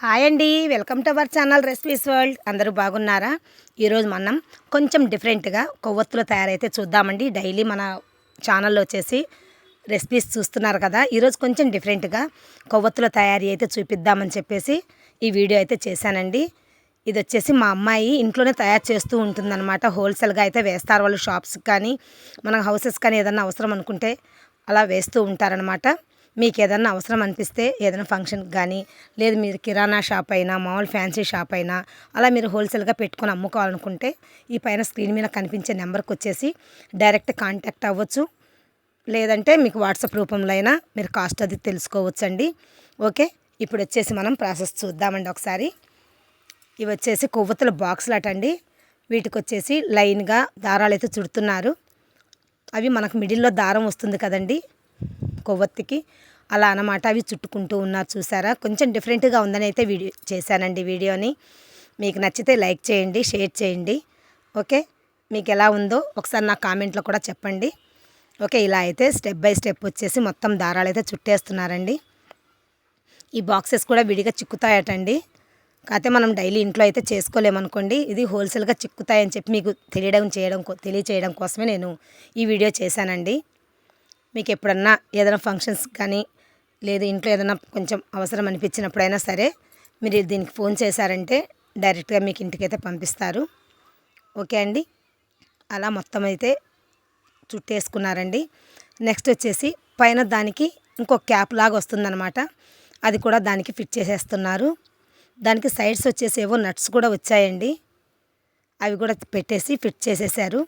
Hi అండి. Welcome to our channel recipes world. అందరూ బాగున్నారా? ఈరోజు మనం కొంచెం డిఫరెంట్గా కొవ్వొత్తులు తయారైతే చూద్దామండి. డైలీ మన ఛానల్లో వచ్చేసి రెసిపీస్ చూస్తున్నారు కదా. ఈరోజు కొంచెం డిఫరెంట్గా కొవ్వొత్తుల తయారీ అయితే చూపిద్దామని చెప్పేసి ఈ వీడియో అయితే చేశానండి. ఇది వచ్చేసి మా అమ్మాయి ఇంట్లోనే తయారు చేస్తూ ఉంటుందన్నమాట. హోల్సేల్గా అయితే వేస్తారు వాళ్ళు షాప్స్కి కానీ మన హౌసెస్ కానీ ఏదన్నా అవసరం అనుకుంటే అలా వేస్తూ ఉంటారనమాట మీకు ఏదన్నా అవసరం అనిపిస్తే ఏదైనా ఫంక్షన్కి కానీ లేదు మీరు కిరాణా షాప్ అయినా మామూలు ఫ్యాన్సీ షాప్ అయినా అలా మీరు హోల్సేల్గా పెట్టుకొని అమ్ముకోవాలనుకుంటే ఈ పైన స్క్రీన్ మీద కనిపించే నెంబర్కి వచ్చేసి డైరెక్ట్ కాంటాక్ట్ అవ్వచ్చు. లేదంటే మీకు వాట్సాప్ రూపంలో అయినా మీరు కాస్ట్ అది తెలుసుకోవచ్చండి. ఓకే ఇప్పుడు వచ్చేసి మనం ప్రాసెస్ చూద్దామండి ఒకసారి. ఇవి వచ్చేసి కొవ్వొత్తుల బాక్స్లు అటండి వీటికి వచ్చేసి లైన్గా దారాలు అయితే చుడుతున్నారు. అవి మనకు మిడిల్లో దారం వస్తుంది కదండి. కొవ్వొత్తికి అలా అన్నమాట. అవి చుట్టుకుంటూ ఉన్నారు చూసారా? కొంచెం డిఫరెంట్గా ఉందని అయితే వీడియో చేశానండి వీడియోని. మీకు నచ్చితే లైక్ చేయండి షేర్ చేయండి. ఓకే? మీకు ఎలా ఉందో ఒకసారి నా కామెంట్లో కూడా చెప్పండి. ఓకే? ఇలా అయితే స్టెప్ బై స్టెప్ వచ్చేసి మొత్తం దారాలు అయితే చుట్టేస్తున్నారండి. ఈ బాక్సెస్ కూడా విడిగా చిక్కుతాయటండి. కాకపోతే మనం డైలీ ఇంట్లో అయితే చేసుకోలేమనుకోండి ఇది హోల్సేల్గా చిక్కుతాయని చెప్పి మీకు తెలియడం చేయడం కో- తెలియచేయడం కోసమే నేను ఈ వీడియో చేశానండి. మీకు ఎప్పుడన్నా ఏదైనా ఫంక్షన్స్ కానీ లేదు ఇంట్లో ఏదైనా కొంచెం అవసరం అనిపించినప్పుడైనా సరే మీరు దీనికి ఫోన్ చేశారంటే డైరెక్ట్గా మీకు ఇంటికైతే పంపిస్తారు. ఓకే అండి? అలా మొత్తం అయితే చుట్టేసుకున్నారండి. నెక్స్ట్ వచ్చేసి పైన దానికి ఇంకో క్యాప్ లాగా వస్తుందన్నమాట. అది కూడా దానికి ఫిట్ చేసేస్తున్నారు. దానికి సైడ్స్ వచ్చేసి ఏవో నట్స్ కూడా వచ్చాయండి. అవి కూడా పెట్టేసి ఫిట్ చేసేసారు.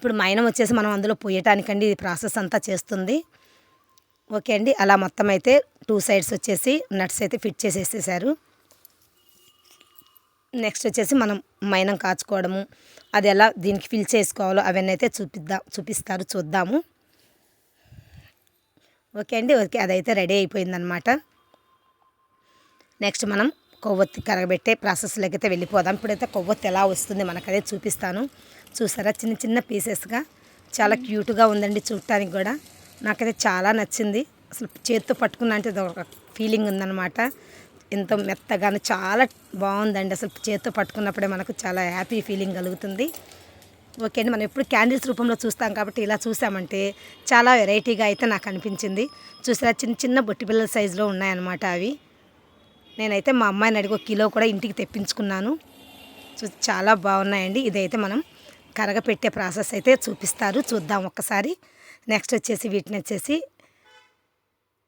ఇప్పుడు మైనం వచ్చేసి మనం అందులో పోయటానికండి ఇది ప్రాసెస్ అంతా చేస్తుంది. ఓకే అండి అలా మొత్తం అయితే టూ సైడ్స్ వచ్చేసి నట్స్ అయితే ఫిట్ చేసేసేసారు. నెక్స్ట్ వచ్చేసి మనం మైనం కాచుకోవడము అది ఎలా దీనికి ఫిల్ చేసుకోవాలో అవన్నీ అయితే చూపిద్దాం చూపిస్తారు చూద్దాము. ఓకే అండి ఓకే అదైతే రెడీ అయిపోయిందనమాట నెక్స్ట్ మనం కొవ్వొత్తి కరగబెట్టే ప్రాసెస్లోకి అయితే వెళ్ళిపోదాం. ఇప్పుడైతే కొవ్వొత్తి ఎలా వస్తుంది మనకు అదే చూపిస్తాను. చూసారా? చిన్న చిన్న పీసెస్గా చాలా క్యూట్గా ఉందండి చూడటానికి కూడా. నాకైతే చాలా నచ్చింది. అసలు చేత్తో పట్టుకున్నా అంటే ఒక ఫీలింగ్ ఉందన్నమాట. ఎంతో మెత్తగాను చాలా బాగుందండి. అసలు చేత్తో పట్టుకున్నప్పుడే మనకు చాలా హ్యాపీ ఫీలింగ్ కలుగుతుంది. ఓకే అండి మనం ఎప్పుడు క్యాండిల్స్ రూపంలో చూస్తాం కాబట్టి ఇలా చూసామంటే చాలా వెరైటీగా అయితే నాకు అనిపించింది. చూసారా? చిన్న చిన్న బొట్టి పిల్లల సైజులో ఉన్నాయన్నమాట అవి. నేనైతే మా అమ్మాయిని అడిగి ఒక కిలో కూడా ఇంటికి తెప్పించుకున్నాను. సో చాలా బాగున్నాయండి. ఇదైతే మనం కరగపెట్టే ప్రాసెస్ అయితే చూపిస్తారు. చూద్దాం ఒక్కసారి. నెక్స్ట్ వచ్చేసి వీటిని వచ్చేసి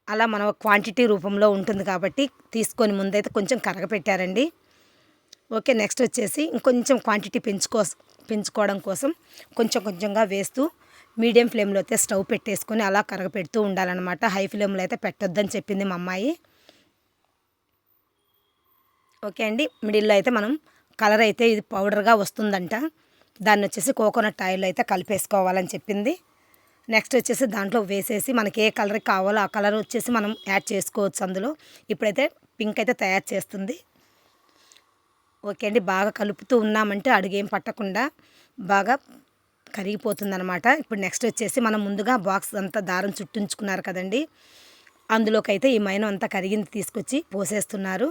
అలా మనం క్వాంటిటీ రూపంలో ఉంటుంది కాబట్టి తీసుకొని ముందైతే కొంచెం కరగపెట్టారండి. ఓకే నెక్స్ట్ వచ్చేసి ఇంకొంచెం క్వాంటిటీ పెంచుకో పెంచుకోవడం కోసం కొంచెం కొంచెంగా వేస్తూ మీడియం ఫ్లేమ్లో అయితే స్టవ్ పెట్టేసుకొని అలా కరగపెడుతూ ఉండాలన్నమాట. హై ఫ్లేమ్లో అయితే పెట్టొద్దని చెప్పింది మా అమ్మాయి. ఓకే అండి. మిడిల్లో అయితే మనం కలర్ అయితే ఇది పౌడర్గా వస్తుందంట. దాన్ని వచ్చేసి కోకోనట్ ఆయిల్ అయితే కలిపేసుకోవాలని చెప్పింది. నెక్స్ట్ వచ్చేసి దాంట్లో వేసేసి మనకి ఏ కలర్ కావాలో ఆ కలర్ వచ్చేసి మనం యాడ్ చేసుకోవచ్చు అందులో. ఇప్పుడైతే పింక్ అయితే తయారు చేస్తుంది. ఓకే అండి. బాగా కలుపుతూ ఉన్నామంటే అడుగేం పట్టకుండా బాగా కరిగిపోతుంది అనమాట ఇప్పుడు నెక్స్ట్ వచ్చేసి మనం ముందుగా బాక్స్ అంతా దారం చుట్టించుకున్నారు కదండి. అందులోకి అయితే ఈ మైనం అంతా కరిగింది తీసుకొచ్చి పోసేస్తున్నారు.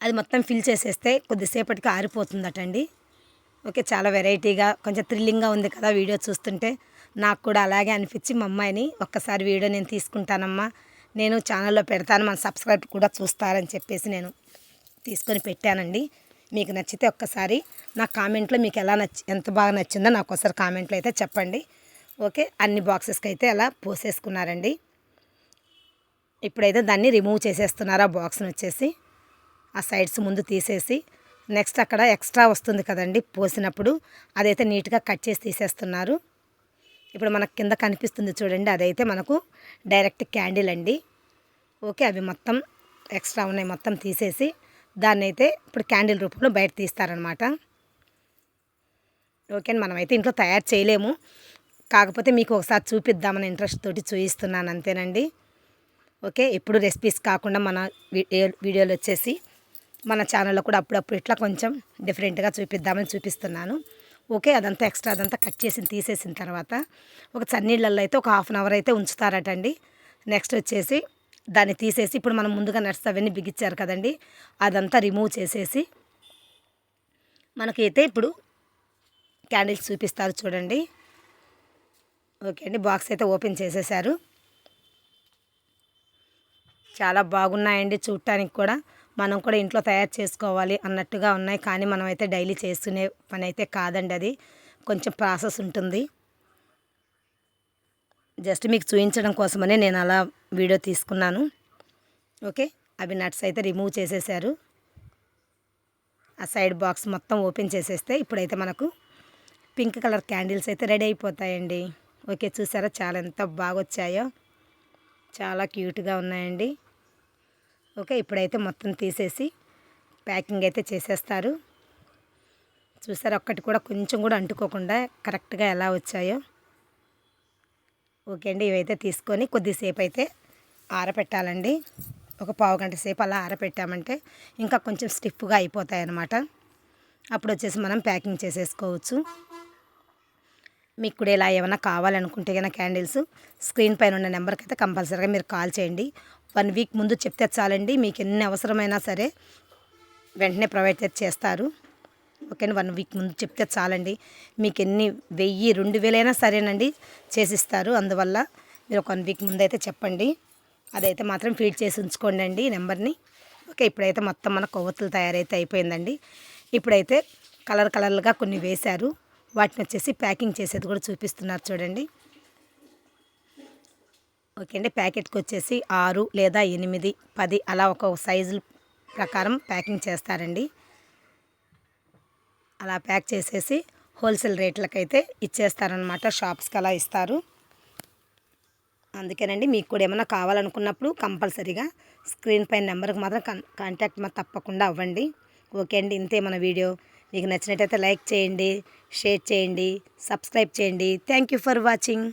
అది మొత్తం ఫిల్ చేసేస్తే కొద్దిసేపటికి ఆరిపోతుందటండి. ఓకే చాలా వెరైటీగా కొంచెం థ్రిల్లింగ్గా ఉంది కదా వీడియో చూస్తుంటే. నాకు కూడా అలాగే అనిపించి మా అమ్మాయిని ఒక్కసారి వీడియో నేను తీసుకుంటానమ్మా. నేను ఛానల్లో పెడతాను మన సబ్స్క్రైబ్ కూడా చూస్తారని చెప్పేసి నేను తీసుకొని పెట్టానండి. మీకు నచ్చితే ఒక్కసారి నా కామెంట్లో మీకు ఎలా నచ్చి ఎంత బాగా నచ్చిందో నాకు ఒకసారి కామెంట్లో అయితే చెప్పండి. ఓకే అన్ని బాక్సెస్కి అయితే అలా పోసేసుకున్నారండి. ఇప్పుడైతే దాన్ని రిమూవ్ చేసేస్తున్నారు ఆ బాక్స్ని వచ్చేసి. ఆ సైడ్స్ ముందు తీసేసి నెక్స్ట్ అక్కడ ఎక్స్ట్రా వస్తుంది కదండి పోసినప్పుడు. అదైతే నీట్గా కట్ చేసి తీసేస్తున్నారు. ఇప్పుడు మనకు కింద కనిపిస్తుంది చూడండి. అదైతే మనకు డైరెక్ట్ క్యాండిల్ అండి. ఓకే అవి మొత్తం ఎక్స్ట్రా ఉన్నాయి. మొత్తం తీసేసి దాన్ని అయితే ఇప్పుడు క్యాండిల్ రూపంలో బయట తీస్తారనమాట. ఓకే అండి. మనమైతే ఇంట్లో తయారు చేయలేము. కాకపోతే మీకు ఒకసారి చూపిద్దామని ఇంట్రెస్ట్ తోటి చూపిస్తున్నాను అంతేనండి. ఓకే ఎప్పుడు రెసిపీస్ కాకుండా మన వీడియో వీడియోలు వచ్చేసి మన ఛానల్లో కూడా అప్పుడప్పుడు ఇట్లా కొంచెం డిఫరెంట్గా చూపిద్దామని చూపిస్తున్నాను. ఓకే అదంతా ఎక్స్ట్రా అదంతా కట్ చేసి తీసేసిన తర్వాత ఒక చన్నీళ్ళల్లో అయితే ఒక హాఫ్ అన్ అవర్ అయితే ఉంచుతారటండి. నెక్స్ట్ వచ్చేసి దాన్ని తీసేసి ఇప్పుడు మనం ముందుగా నట్స్ అవన్నీ బిగించారు కదండి అదంతా రిమూవ్ చేసేసి మనకైతే ఇప్పుడు క్యాండిల్స్ చూపిస్తారు చూడండి. ఓకే అండి బాక్స్ అయితే ఓపెన్ చేసేసారు. చాలా బాగున్నాయండి చూడటానికి కూడా. మనం కూడా ఇంట్లో తయారు చేసుకోవాలి అన్నట్టుగా ఉన్నాయి. కానీ మనం అయితే డైలీ చేసుకునే పని అయితే కాదండి అది. కొంచెం ప్రాసెస్ ఉంటుంది. జస్ట్ మీకు చూపించడం కోసమనే నేను అలా వీడియో తీసుకున్నాను. ఓకే? అవి నట్స్ అయితే రిమూవ్ చేసేసారు. ఆ సైడ్ బాక్స్ మొత్తం ఓపెన్ చేసేస్తే ఇప్పుడైతే మనకు పింక్ కలర్ క్యాండిల్స్ అయితే రెడీ అయిపోతాయండి. ఓకే? చూసారా చాలా ఎంత బాగా వచ్చాయో చాలా క్యూట్గా ఉన్నాయండి. ఓకే ఇప్పుడైతే మొత్తం తీసేసి ప్యాకింగ్ అయితే చేసేస్తారు. చూసారు ఒక్కటి కూడా కొంచెం కూడా అంటుకోకుండా కరెక్ట్గా ఎలా వచ్చాయో. ఓకే అండి ఇవైతే తీసుకొని కొద్దిసేపు అయితే ఆరపెట్టాలండి. ఒక పావు గంట సేపు అలా ఆరపెట్టామంటే ఇంకా కొంచెం స్టిఫ్గా అయిపోతాయి అన్నమాట అప్పుడు వచ్చేసి మనం ప్యాకింగ్ చేసేసుకోవచ్చు. మీకు కూడా ఇలా ఏమైనా కావాలనుకుంటే కనుక క్యాండిల్స్ స్క్రీన్ పైన ఉన్న నెంబర్కి అయితే కంపల్సరీగా మీరు కాల్ చేయండి. వన్ వీక్ ముందు చెప్తే చాలండి మీకు ఎన్ని అవసరమైనా సరే వెంటనే ప్రొవైడ్ చేస్తారు. ఓకే వన్ వీక్ ముందు చెప్తే చాలండి. మీకు ఎన్ని వెయ్యి రెండు వేలైనా సరేనండి చేసిస్తారు. అందువల్ల మీరు ఒక వన్ వీక్ ముందు అయితే చెప్పండి. అదైతే మాత్రం ఫీడ్ చేసి ఉంచుకోండి అండి నెంబర్ని. ఓకే ఇప్పుడైతే మొత్తం మన కొవ్వొత్తులు తయారైతే అయిపోయిందండి. ఇప్పుడైతే కలర్ కలర్లుగా కొన్ని వేశారు. వాటిని వచ్చేసి ప్యాకింగ్ చేసేది కూడా చూపిస్తున్నారు చూడండి. ఓకే అండి. ప్యాకెట్కి వచ్చేసి ఆరు లేదా ఎనిమిది పది అలా ఒక సైజు ప్రకారం ప్యాకింగ్ చేస్తారండి. అలా ప్యాక్ చేసేసి హోల్సేల్ రేట్లకైతే ఇచ్చేస్తారనమాట షాప్స్కి అలా ఇస్తారు. అందుకేనండి మీకు కూడా ఏమైనా కావాలనుకున్నప్పుడు కంపల్సరీగా స్క్రీన్ పైన నెంబర్కి మాత్రం కన్ కాంటాక్ట్ మా తప్పకుండా అవ్వండి. ఓకే అండి. ఇంతే మన వీడియో. మీకు నచ్చినట్టయితే లైక్ చేయండి షేర్ చేయండి సబ్స్క్రైబ్ చేయండి. Thank you for watching.